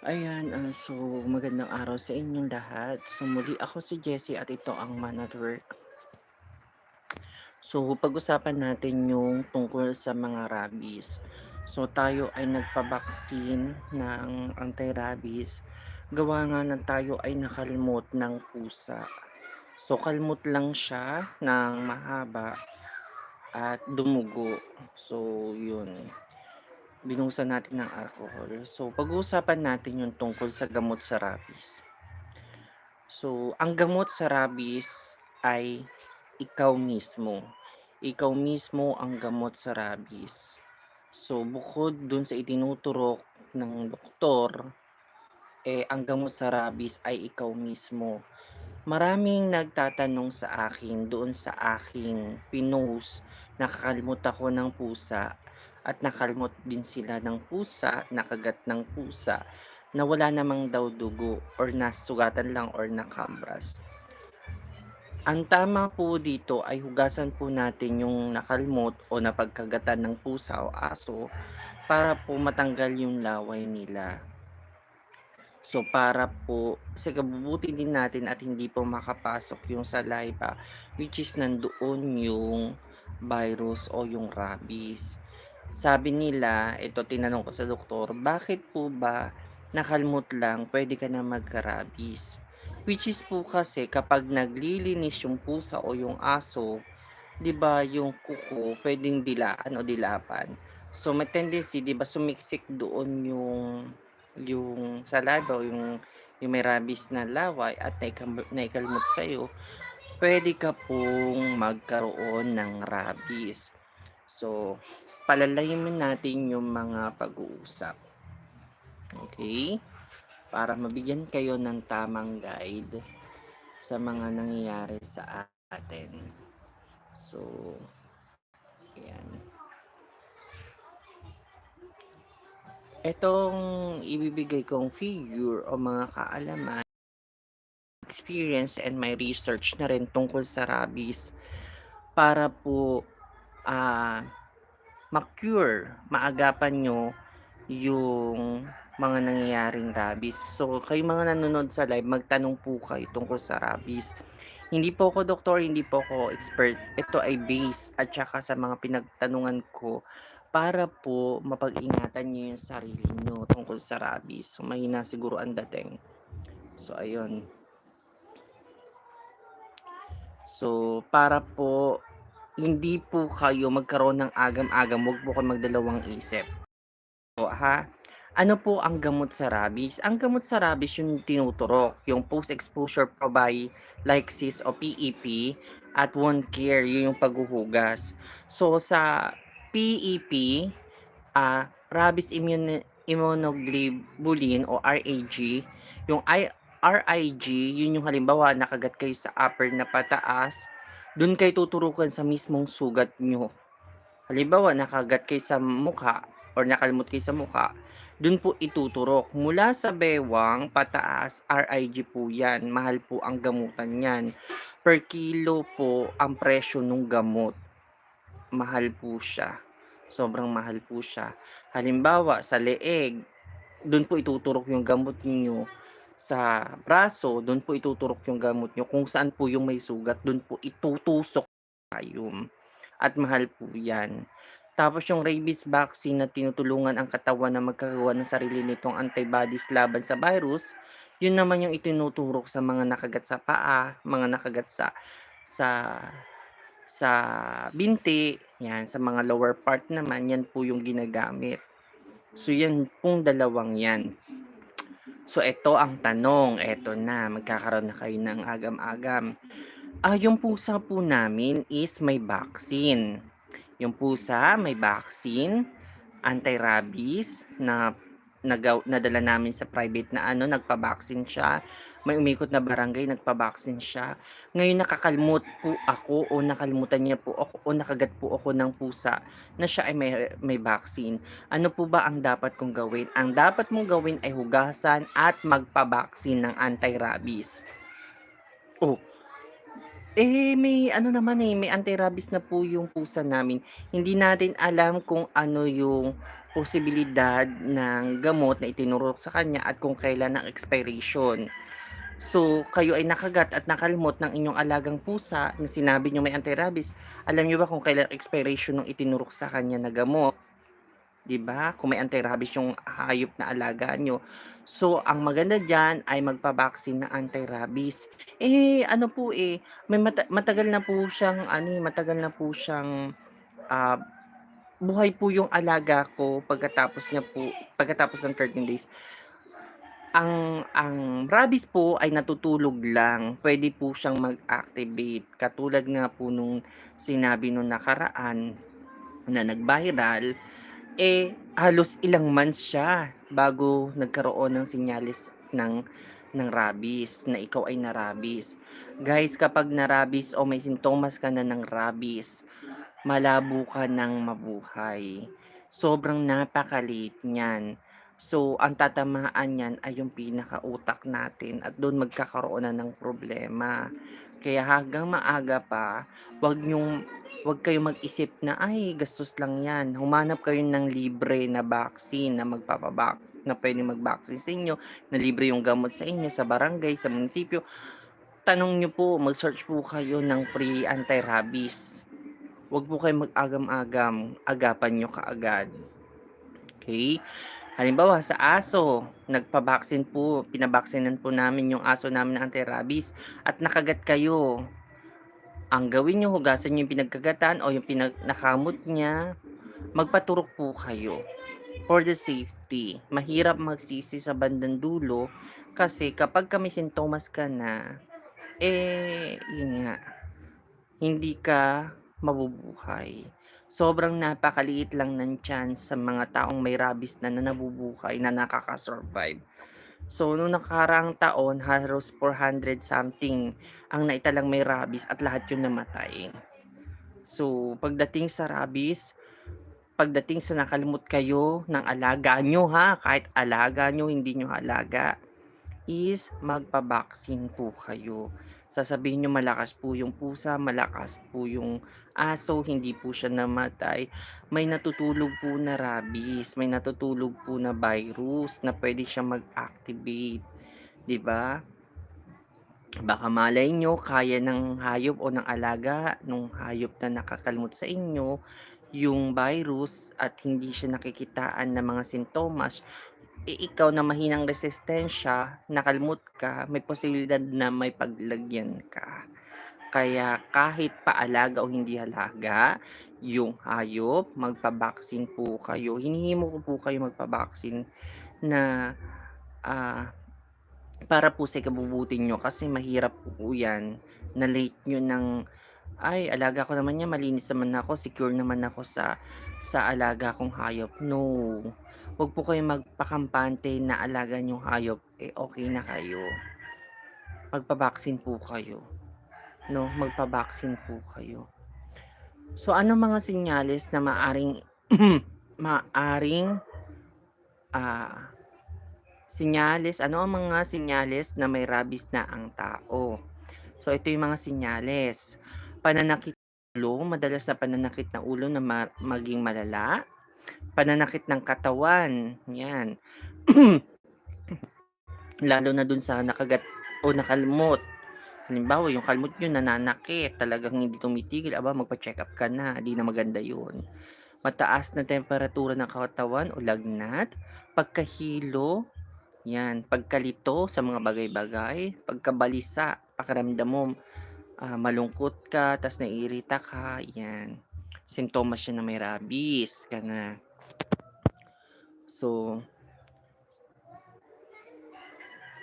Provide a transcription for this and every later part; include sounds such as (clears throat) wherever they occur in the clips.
Ayan, ah, so magandang araw sa inyong lahat. So muli ako si Jessie at ito ang Man at Work. So pag-usapan natin yung tungkol sa mga rabies. So tayo ay nagpabaksin ng anti-rabies. Gawa nga ng tayo ay nakalimot ng pusa. So kalmot lang siya ng mahaba at dumugo. So yun, binuhusan natin ng alcohol. So pag-uusapan natin yung tungkol sa gamot sa rabies. So, ang gamot sa rabies ay ikaw mismo. Ikaw mismo ang gamot sa rabies. So, bukod dun sa itinuturok ng doktor, eh, ang gamot sa rabies ay ikaw mismo. Maraming nagtatanong sa akin doon sa aking pinost, nakakalmot ako ng pusa at nakalmot din sila ng pusa, nakagat ng pusa na wala namang daw dugo or nasugatan lang or nakambras. Ang tama po dito ay hugasan po natin yung nakalmot o napagkagatan ng pusa o aso para po matanggal yung laway nila. So para po sa kabubuti din natin at hindi po makapasok yung saliva which is nandoon yung virus o yung rabies. Sabi nila, ito tinanong ko sa doktor, bakit po ba nakalmot lang pwede ka na magka-rabies? Which is po kasi kapag naglilinis yung pusa o yung aso, 'di ba yung kuko pwedeng dilaan o dilapan. So may tendency 'di ba sumiksik doon yung yung saliva o yung yung may rabies na laway at naikalmot sa'yo, puwede ka pong magkaroon ng rabies. So, palalayimin natin yung mga pag-uusap, okey? Para mabigyan kayo ng tamang guide sa mga nangyayari sa atin. So, ayan. Itong ibibigay kong figure o mga kaalaman, experience and my research na rin tungkol sa rabies para po, ah, ma-cure, maagapan niyo yung mga nangyayaring rabies. So, kayong mga nanonood sa live, magtanong po kayo tungkol sa rabies. Hindi po ako doktor, hindi po ako expert. Ito ay base at saka sa mga pinagtanungan ko para po mapag-ingatan niyo yung sarili niyo tungkol sa rabies. So, mahina siguro ang dating. So, ayun. So, para po hindi po kayo magkaroon ng agam-agam, wag po kayong magdalawang isip. So, ha? Ano po ang gamot sa rabies? Ang gamot sa rabies yung tinuturok, yung post-exposure prophylaxis o PEP at wound care, yun yung paghuhugas. So, sa PEP, ah, rabies immune immunoglobulin o RAG, yung I RIG, yun yung halimbawa nakagat kayo sa upper na pataas, dun kayo tuturukan sa mismong sugat nyo. Halimbawa, nakagat kayo sa mukha or nakalimot kayo sa mukha, dun po ituturok. Mula sa bewang pataas, RIG po yan. Mahal po ang gamutan yan. Per kilo po ang presyo ng gamot. Mahal po siya. Sobrang mahal po siya. Halimbawa, sa leeg, dun po ituturok yung gamot niyo sa braso, dun po ituturok yung gamot niyo. Kung saan po yung may sugat, dun po itutusok tayo. At mahal po yan. Tapos yung rabies vaccine na tinutulungan ang katawan na magkagawa ng sarili nitong antibodies laban sa virus, yun naman yung itinuturok sa mga nakagat sa paa, mga nakagat sa sa sa binti, yan, sa mga lower part naman, yan po yung ginagamit. So yan pong dalawang yan. So eto ang tanong, eto na, magkakaroon na kayo ng agam-agam. Ah, yung pusa po namin is may vaccine. Yung pusa may vaccine, anti-rabies na nagaw nadala namin sa private na ano, nagpa-vaccine siya. May umikot na barangay, nagpa-vaccine siya. Ngayon nakakalmot po ako o nakalimutan niya po ako o nakagat po ako ng pusa na siya ay may may vaccine. Ano po ba ang dapat kong gawin? Ang dapat mong gawin ay hugasan at magpa-vaccine ng anti-rabies. Oh, eh, may ano naman, eh, may anti-rabies na po yung pusa namin. Hindi natin alam kung ano yung posibilidad ng gamot na itinuro sa kanya at kung kailan ang expiration. So, kayo ay nakagat at nakalimot ng inyong alagang pusa na sinabi niyo may anti-rabies. Alam niyo ba kung kailan expiration ng itinurok sa kanya na gamot? 'Di ba? Kung may anti-rabies yung hayop na alaga niyo. So, ang maganda diyan ay magpa-vaccine ng anti-rabies. Eh, ano po, eh, may mata matagal na po siyang ano, eh, matagal na po siyang, ah, buhay po yung alaga ko pagkatapos niya po pagkatapos ng 13 days. Ang ang rabies po ay natutulog lang, puwede po siyang mag-activate. Katulad nga po nung sinabi nung nakaraan na nag-viral, eh, halos ilang months siya bago nagkaroon ng senyales ng ng rabies, na ikaw ay na-rabies. Guys, kapag na-rabies o may sintomas ka na ng rabies, malabo ka ng mabuhay. Sobrang napakaliit niyan. So, ang tatamaan niyan ay yung pinakautak natin at do'n magkakaroon na ng problema. Kaya hanggang maaga pa, 'wag niyong 'wag kayong mag-isip na, "Ay gastos lang 'yan." Humanap kayo ng libre na vaccine na magpapa-vac na puwedeng mag-vaccine sa inyo, na libre yung gamot sa inyo sa barangay, sa munisipyo. Tanong niyo po, mag-search po kayo ng free anti-rabies. 'Wag po kayong mag-agam-agam, agapan niyo kaagad. Okey? Halimbawa sa aso, nagpa-vaccine po, pina-vaksinan po namin yung aso namin ng anti-rabies at nakagat kayo. Ang gawin niyo, hugasan niyo yung pinagkagatan o yung pinag nakamot niya, magpaturok po kayo for the safety. Mahirap magsisi sa bandang dulo kasi kapagka may sintomas ka na, eh, yun nga, hindi ka mabubuhay. Sobrang napakaliit lang ng chance sa mga taong may rabies na, na nabubuhay, na nakaka-survive. So, nung nakaraang taon, halos 400 something ang naitalang may rabies at lahat yun namatay. So, pagdating sa rabies, pagdating sa nakalimot kayo ng alaga niyo ha, kahit alaga niyo, hindi niyo alaga, is magpa-vaccine po kayo. Sasabihin niyo malakas po yung pusa, malakas po yung aso, hindi po siya namatay. May natutulog po na rabies, may natutulog po na virus na puwede siyang mag-activate, 'di ba? Baka malay niyo kaya ng hayop o ng alaga nung hayop na nakakalimot sa inyo yung virus at hindi siya nakikitaan ng mga sintomas, eh, ikaw na mahinang resistensya, nakalimot ka, may posibilidad na may paglagyan ka. Kaya kahit paalaga o hindi alaga yung hayop, magpa-vaccine po kayo. Hinihimo ko po kayo magpa-vaccine na, ah, para po sa ikabubuti niyo kasi mahirap po 'yan na late niyo ng, "Ay alaga ko naman 'yan, malinis naman ako, secure naman ako sa sa alaga kong hayop." No, 'wag po kayong magpakampante na alaga niyong hayop, eh, okey na kayo. Magpa-vaccine po kayo, 'no, magpa-vaccine po kayo. So, anong mga senyales na maaaring (clears throat) maaaring, ah, senyales ano ang mga senyales na may rabies na ang tao? So, ito yung mga senyales, pananakit ulo, madalas na pananakit ng ulo na ma maging malala, pananakit ng katawan, 'yan. (clears throat) Lalo na dun sa nakagat o nakalimot. Halimbawa, yung kalmot niyo nananakit, talagang hindi tumitigil, aba magpa-check-up ka na, 'di na maganda yun. Mataas na temperatura ng katawan o lagnat, pagkahilo, 'yan, pagkalito sa mga bagay-bagay, pagkabalisa, pakiramdam mo, ah, malungkot ka ta's naiirita ka, 'yan. Sintomas yan na may rabies ka na. So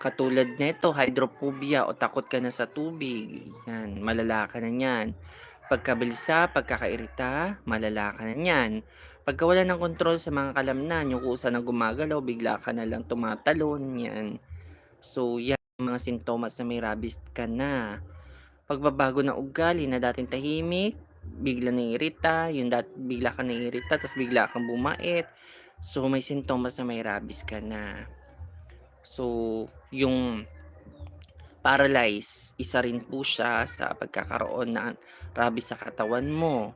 katulad nito, hydrophobia o takot ka na sa tubig, 'yan, malala ka na niyan. Pagkabalisa, pagkakairita, malala ka na niyan. Pagkawalan ng kontrol sa mga kalamnan, yung kusa na gumagalaw, bigla ka na lang tumatalon, 'yan. So, 'yan mga sintomas na may rabies ka na. Pagbabago ng ugali na dating tahimik, biglang naiirita, yung dat bigla kang naiirita ta's bigla kang bumait. So, may sintomas na may rabies ka na. So, yung paralyze, isa rin po siya sa pagkakaroon ng rabies sa katawan mo.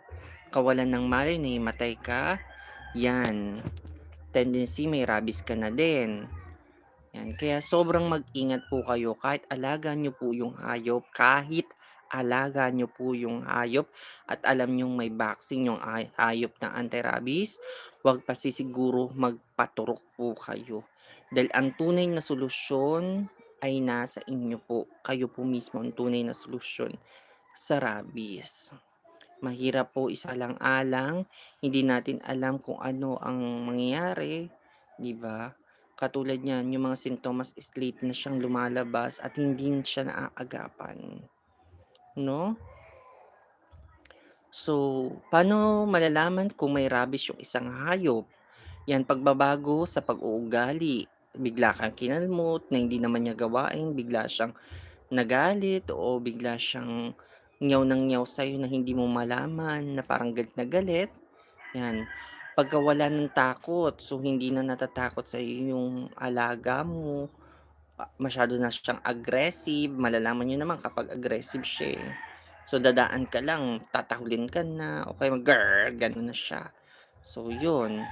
Kawalan ng malay, nahimatay ka, 'yan. tendency may rabies ka na din. Yan, kaya sobrang mag-ingat po kayo kahit alaga niyo po yung hayop, kahit alaga niyo po yung hayop at alam niyong may vaccine yung ay hayop ng anti-rabies, 'wag pasisiguro magpaturok po kayo. Dahil ang tunay na solusyon ay nasa inyo po. Kayo po mismo ang tunay na solusyon sa rabies. Mahirap po isalang-alang, hindi natin alam kung ano ang mangyayari, 'di ba? Katulad niyan, yung mga sintomas is late na siyang lumalabas at hindi siya naaagapan, 'no? So, paano malalaman kung may rabies yung isang hayop? Yan, pagbabago sa pag-uugali. Bigla kang kinalmot na hindi naman niya gawain, bigla siyang nagalit o bigla siyang nyaw ng nyaw sa'yo na hindi mo malaman na parang galit na galit. Yan. Pagkawala ng takot, so hindi na natatakot sa yung alaga mo, pa masyado na siyang aggressive, malalaman niyo naman kapag aggressive siya, eh. So, dadaan ka lang, tatahulin ka na o kaya mag "Grr!" gano'n na siya. So, yun.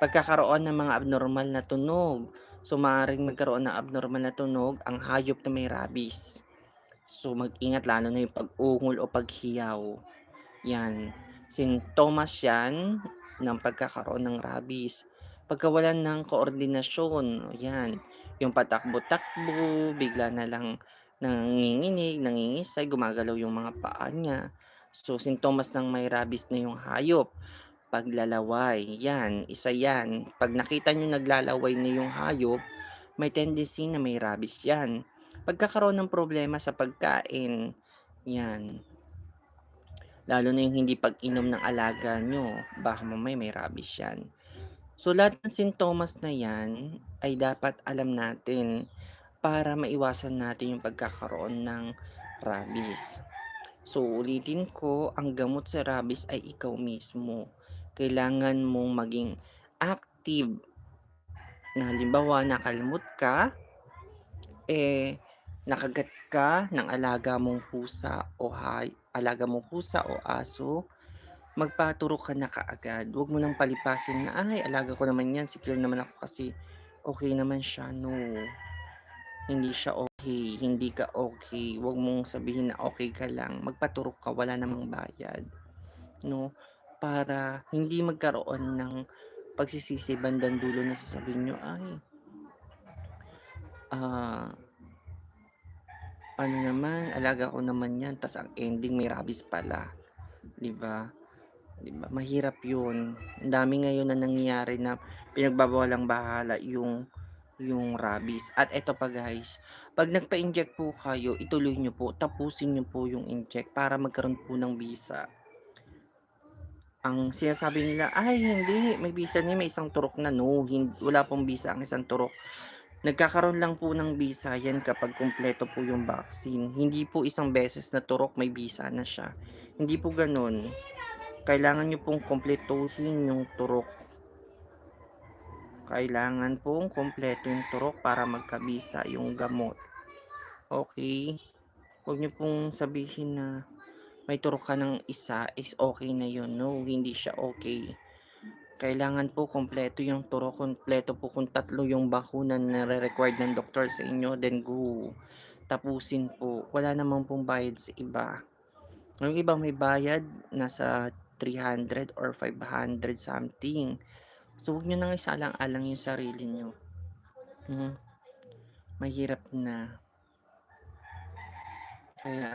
Pagkakaroon ng mga abnormal na tunog. So, maaaring magkaroon ng abnormal na tunog ang hayop na may rabies. So, mag-ingat lalo na yung pag-ungol o paghiyaw, 'yan. Sintomas 'yan ng pagkakaroon ng rabies. Pagkawalan ng koordinasyon, 'yan. Yung patakbo-takbo, bigla na lang nanginginig, nangingisay, gumagalaw yung mga paa niya. So, sintomas ng may rabies na yung hayop. Paglalaway, 'yan, isa 'yan. 'Pag nakita niyo naglalaway na yung hayop, may tendency na may rabies 'yan. Pagkakaroon ng problema sa pagkain, 'yan. Lalo na yung hindi pag-inom ng alaga niyo, baka mamaya may rabies 'yan. So, lahat ng sintomas na 'yan ay dapat alam natin para maiwasan natin yung pagkakaroon ng rabies. So, ulitin ko, ang gamot sa rabies ay ikaw mismo. Kailangan mong maging active na halimbawa nakalmot ka, eh, nakagat ka ng alaga mong pusa o hay alaga mong pusa o aso, magpaturok ka na kaagad. Huwag mo ng palipasin na, "Ay, alaga ko naman 'yan, secure naman ako kasi okey naman siya." No, hindi siya okey, hindi ka okey. Huwag mong sabihin na okey ka lang, magpaturok ka, wala namang bayad, 'no? Para hindi magkaroon ng pagsisisi bandang dulo na sasabihin niyo, "Ay" "ah" "ano naman, alaga ko naman 'yan." Tas ang ending may rabies pala, 'di ba? 'Di ba, mahirap 'yun. Ang dami ngayon na nangyayari na pinagbabawalang-bahala yung yung rabies. At eto pa guys, 'pag nagpa-inject po kayo, ituloy niyo po, tapusin niyo po yung inject para magkaroon po ng bisa. Ang sinasabi nila, "Ay hindi, may bisa na 'yan, may isang turok na." No, hin wala pong bisa ang isang turok. Nagkakaroon lang po ng bisa 'yan kapag kumpleto po yung vaccine. Hindi po isang beses na turok may bisa na siya, hindi po gano'n. Kailangan niyo pong kumpletuhin yung turok. Kailangan pong kumpleto yung turok para magkabisa yung gamot, okey? Huwag niyo pong sabihin na may turok ka ng isa is okey na 'yun, no, hindi siya okey. Kailangan po kumpleto yung turok, kumpleto po kung tatlo yung bakuna na nare-required ng doktor sa inyo, then go, tapusin po. Wala naman pong bayad sa iba. Yung iba may bayad, nasa 300 or 500 something. So, huwag niyo ng isalang-alang yung sarili niyo. Hmm, mahirap na. Kaya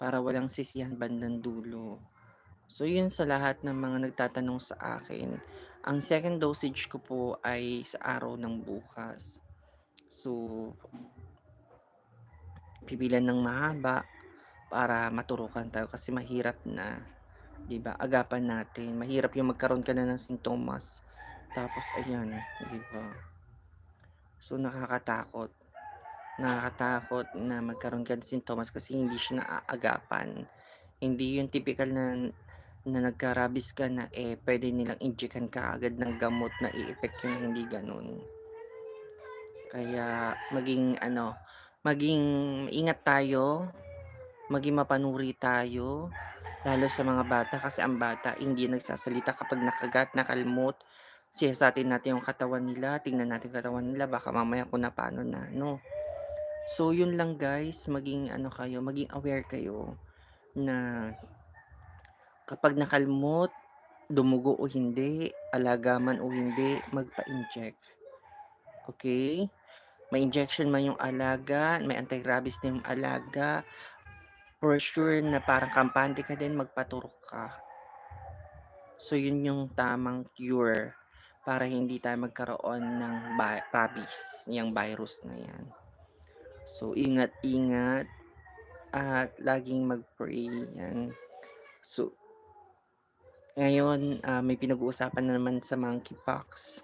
para walang sisihan bandang dulo. So, yun sa lahat ng mga nagtatanong sa akin, ang second dosage ko po ay sa araw ng bukas. So pipilan ng mahaba para maturukan tayo kasi mahirap na, 'di ba, agapan natin. Mahirap yung magkaroon ka na ng sintomas tapos ayan, 'di ba? So, nakakatakot. Nakakatakot na magkaroon ka ng sintomas kasi hindi siya naaagapan. Hindi yung tipikal na na nagka-rabies ka na, eh, puwede nilang injectan ka kaagad ng gamot na i-effect yung hindi gano'n. Kaya maging ano, maging maingat tayo, maging mapanuri tayo, lalo sa mga bata kasi ang bata hindi nagsasalita kapag nakagat, nakalmot. siyasatin natin yung katawan nila, tingnan natin katawan nila baka mamaya kung napano na 'no. So yun lang guys, maging ano kayo, maging aware kayo na kapag nakalmot, dumugo o hindi, alaga man o hindi, magpa-inject. Okey? May injection man yung alaga, may anti-rabies na yung alaga, for sure na parang kampante ka din magpaturok ka. So yun yung tamang cure para hindi tayo magkaroon ng rabies, yang virus na yan. So ingat-ingat at laging mag-pray, yan. So ngayon, ah, may pinag-uusapan na naman sa monkeypox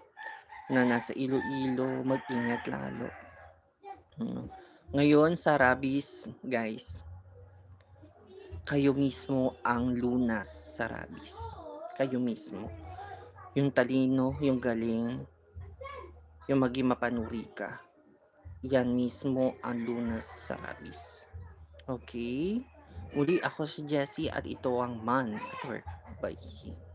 na nasa Iloilo, mag-ingat lalo. Mm. Ngayon sa rabies, guys kayo mismo ang lunas sa rabies, kayo mismo. Yung talino, yung galing, yung maging mapanuri ka, yan mismo ang lunas sa rabies. Okey? Muli ako si Jessie at ito ang Man at Work. Bye.